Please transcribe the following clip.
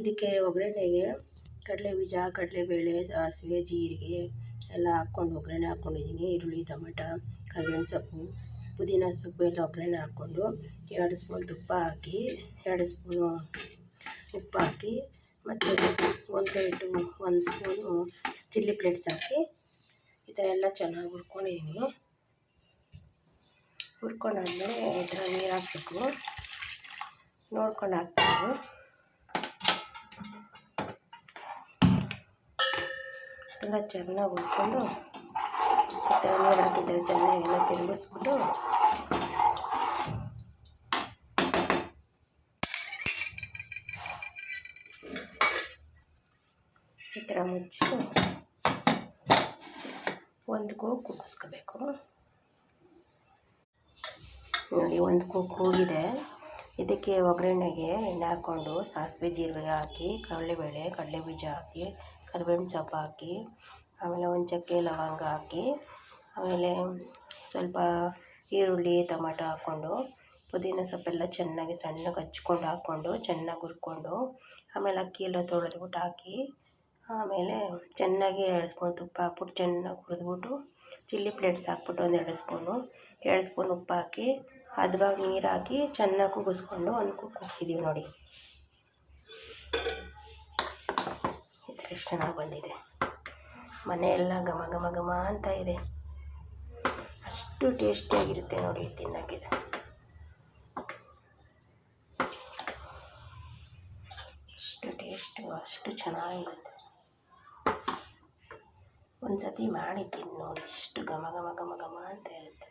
ಇದಕ್ಕೆ ಒಗ್ಗರಣೆಗೆ ಕಡಲೆ ಬೀಜ ಕಡಲೆಬೇಳೆ, ಸಾಸಿವೆ, ಜೀರಿಗೆ ಎಲ್ಲ ಹಾಕ್ಕೊಂಡು ಒಗ್ಗರಣೆ ಹಾಕ್ಕೊಂಡಿದ್ದೀನಿ. ಈರುಳ್ಳಿ, ಟೊಮೆಟ, ಕರ್ಬೇವಿನ ಸೊಪ್ಪು, ಪುದೀನ ಸೊಪ್ಪು ಎಲ್ಲ ಒಗ್ಗರಣೆ ಹಾಕ್ಕೊಂಡು ಎರಡು ಸ್ಪೂನ್ ತುಪ್ಪ ಹಾಕಿ, ಎರಡು ಸ್ಪೂನು ಉಪ್ಪು ಹಾಕಿ ಮತ್ತು ಒಂದು ಪ್ಲೇಟು ಒಂದು ಸ್ಪೂನು ಚಿಲ್ಲಿ ಪ್ಲೇಟ್ಸ್ ಹಾಕಿ ಈ ಥರ ಎಲ್ಲ ಚೆನ್ನಾಗಿ ಹುರ್ಕೊಂಡಿದ್ದೀನಿ. ಹುರ್ಕೊಂಡಾದ್ಮೇಲೆ ಈ ಥರ ನೀರು ಹಾಕಬೇಕು. ನೋಡ್ಕೊಂಡು ಹಾಕ್ಬೇಕು ಎಲ್ಲ ಚೆನ್ನಾಗಿ ಹುರ್ಕೊಂಡು ಈ ಥರ ನೀರು ಚೆನ್ನಾಗಿ ಎಲ್ಲ ತಿರುಗಿಸ್ಬಿಟ್ಟು ಈ ಥರ ಮುಚ್ಚಿ ಒಂದು ಕೂಗು ಕೂಗಿಸ್ಕೋಬೇಕು ನೋಡಿ, ಒಂದು ಕೂಗು ಕೂಗಿದೆ. ಇದಕ್ಕೆ ಒಗ್ಗರಣೆಗೆ ಎಣ್ಣೆ ಹಾಕ್ಕೊಂಡು ಸಾಸಿವೆ ಜೀರಿಗೆ ಹಾಕಿ, ಕಡಲೆಬೇಳೆ, ಕಡಲೆಬೀಜ ಹಾಕಿ ಕರಿಬೇವಿನ ಸೊಪ್ಪು ಹಾಕಿ, ಆಮೇಲೆ ಒಂದು ಚಕ್ಕೆ ಲವಂಗ ಹಾಕಿ, ಆಮೇಲೆ ಸ್ವಲ್ಪ ಈರುಳ್ಳಿ, ಟೊಮಾಟೊ ಹಾಕ್ಕೊಂಡು, ಪುದೀನ ಸೊಪ್ಪೆಲ್ಲ ಚೆನ್ನಾಗಿ ಸಣ್ಣಗೆ ಹಚ್ಕೊಂಡು ಹಾಕ್ಕೊಂಡು, ಚೆನ್ನಾಗಿ ಹುರ್ಕೊಂಡು, ಆಮೇಲೆ ಅಕ್ಕಿ ಎಲ್ಲ ತೊಳೆದ್ಬಿಟ್ಟು ಹಾಕಿ, ಆಮೇಲೆ ಚೆನ್ನಾಗಿ ಎರಡು ಸ್ಪೂನ್ ತುಪ್ಪ ಹಾಕ್ಬಿಟ್ಟು ಚೆನ್ನಾಗಿ ಹುರಿದ್ಬಿಟ್ಟು, ಚಿಲ್ಲಿ ಪ್ಲೇಟ್ಸ್ ಹಾಕ್ಬಿಟ್ಟು ಒಂದು ಎರಡು ಸ್ಪೂನು, ಎರಡು ಸ್ಪೂನ್ ಉಪ್ಪು ಹಾಕಿ ಹದವಾಗಿ ನೀರು ಹಾಕಿ ಚೆನ್ನಾಗಿ ಕೂಗಿಸ್ಕೊಂಡು ಒಂದು ಕುಗ್ಗಿಸಿದ್ದೀವಿ ನೋಡಿ ಈ ಥರ ಎಷ್ಟು ಚೆನ್ನಾಗಿ ಬಂದಿದೆ. ಮನೆಯೆಲ್ಲ ಘಮ ಘಮ ಘಮ ಅಂತ ಇದೆ. ಅಷ್ಟು ಟೇಸ್ಟಿಯಾಗಿರುತ್ತೆ ನೋಡಿ ತಿನ್ನೋಕ್ಕಿದು. ಅಷ್ಟು ಟೇಸ್ಟು ಅಷ್ಟು ಚೆನ್ನಾಗಿರುತ್ತೆ. ಒಂದು ಸತಿ ಮಾಡಿ ತಿನ್ನು ನೋಡಿ, ಎಷ್ಟು ಘಮ ಘಮ ಘಮ ಘಮ ಅಂತ ಇರುತ್ತೆ.